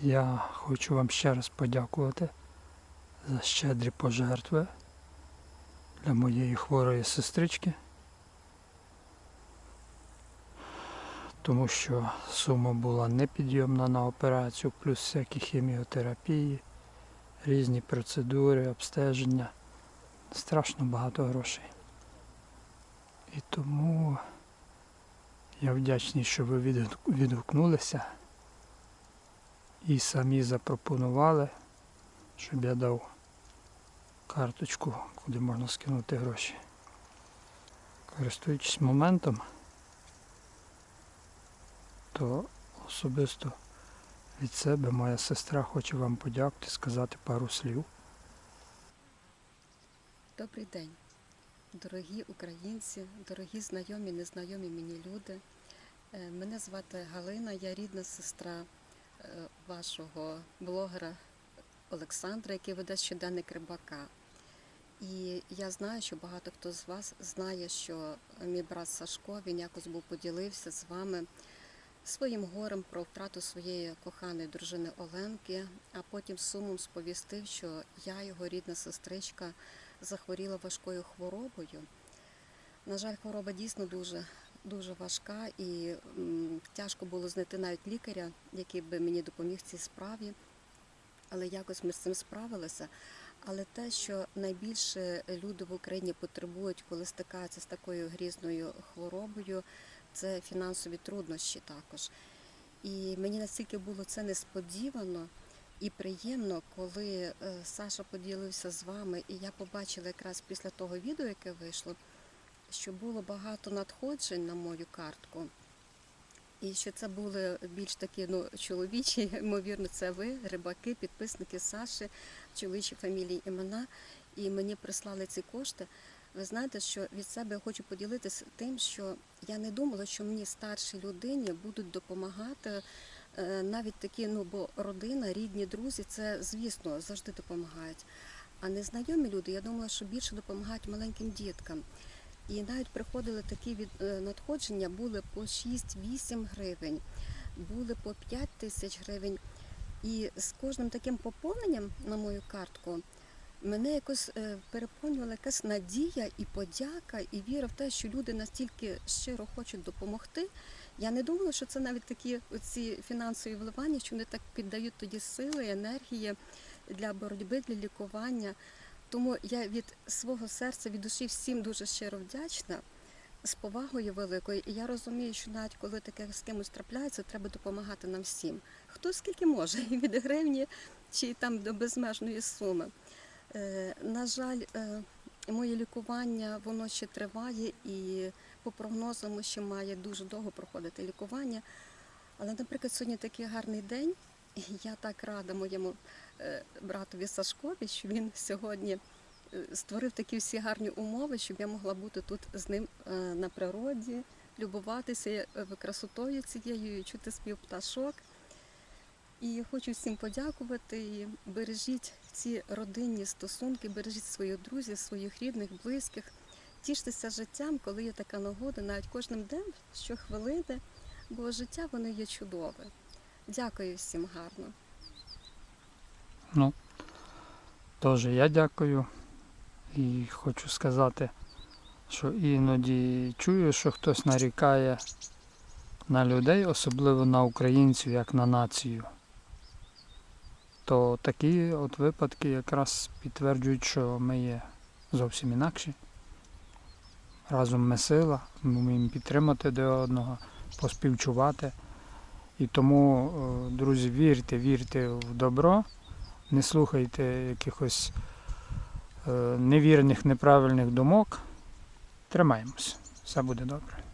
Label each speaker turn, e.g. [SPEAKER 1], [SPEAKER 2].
[SPEAKER 1] Я хочу вам ще раз подякувати за щедрі пожертви для моєї хворої сестрички. Тому що сума була непідйомна на операцію, плюс всякі хіміотерапії, різні процедури, обстеження. Страшно багато грошей. І тому я вдячний, що ви відгук- відгукнулися і самі запропонували, щоб я дав карточку, куди можна скинути гроші. Користуючись моментом, то особисто від себе моя сестра хоче вам подякувати, сказати пару слів.
[SPEAKER 2] Добрий день, дорогі українці, дорогі знайомі, незнайомі мені люди. Е, Мене звати Галина, я рідна сестра вашого блогера Олександра, який веде щоденник рибака. І я знаю, що багато хто з вас знає, що мій брат Сашко він якось був поділився з вами своїм горем про втрату своєї коханої дружини Оленки, а потім сумом сповістив, що я, його рідна сестричка, захворіла важкою хворобою. На жаль, хвороба дійсно дуже, дуже важка і тяжко було знайти навіть лікаря, який би мені допоміг в цій справі. Але якось ми з цим справилися. Але те, що найбільше люди в Україні потребують, коли стикаються з такою грізною хворобою, це фінансові труднощі також. І мені настільки було це несподівано і приємно, коли е, Саша поділився з вами, і я побачила якраз після того відео, яке вийшло, що було багато надходжень на мою картку. І що це були більш такі ну, чоловічі, ймовірно, це ви, рибаки, підписники Саші, чоловічі фамілії імена. І мені прислали ці кошти. Ви знаєте, що від себе я хочу поділитися тим, що я не думала, що мені старшій людині будуть допомагати е, навіть такі, ну бо родина, рідні, друзі, це звісно завжди допомагають. А незнайомі люди, я думала, що більше допомагають маленьким діткам. І навіть приходили такі е, надходження, були по 6-8 гривень, були по 5 тисяч гривень. І з кожним таким поповненням на мою картку мене якось е, переповнювала якась надія і подяка, і віра в те, що люди настільки щиро хочуть допомогти. Я не думала, що це навіть такі оці фінансові вливання, що вони так піддають тоді сили, енергії для боротьби, для лікування. Тому я від свого серця, від душі всім дуже щиро вдячна, з повагою великою. І я розумію, що навіть коли таке з кимось трапляється, треба допомагати нам всім. Хто скільки може, і від гривні чи там до безмежної суми. Е, на жаль, е, моє лікування воно ще триває, і по прогнозам ще має дуже довго проходити лікування. Але, наприклад, сьогодні такий гарний день, і я так рада моєму братові Сашкові, що він сьогодні е, створив такі всі гарні умови, щоб я могла бути тут з ним е, на природі, любуватися е, красотою цією, чути спів пташок. І хочу всім подякувати і бережіть ці родинні стосунки, бережіть своїх друзів, своїх рідних, близьких. Тіштеся життям, коли є така нагода, навіть кожним днем, щохвилини, бо життя воно є чудове. Дякую всім гарно.
[SPEAKER 1] Ну, теж я дякую. І хочу сказати, що іноді чую, що хтось нарікає на людей, особливо на українців, як на націю. То такі от випадки якраз підтверджують, що ми є зовсім інакші. Разом ми сила, ми вміємо підтримати до одного, поспівчувати. І тому, е, друзі, вірте, вірте в добро, не слухайте якихось е, невірних, неправильних думок. Тримаємось. Все буде добре.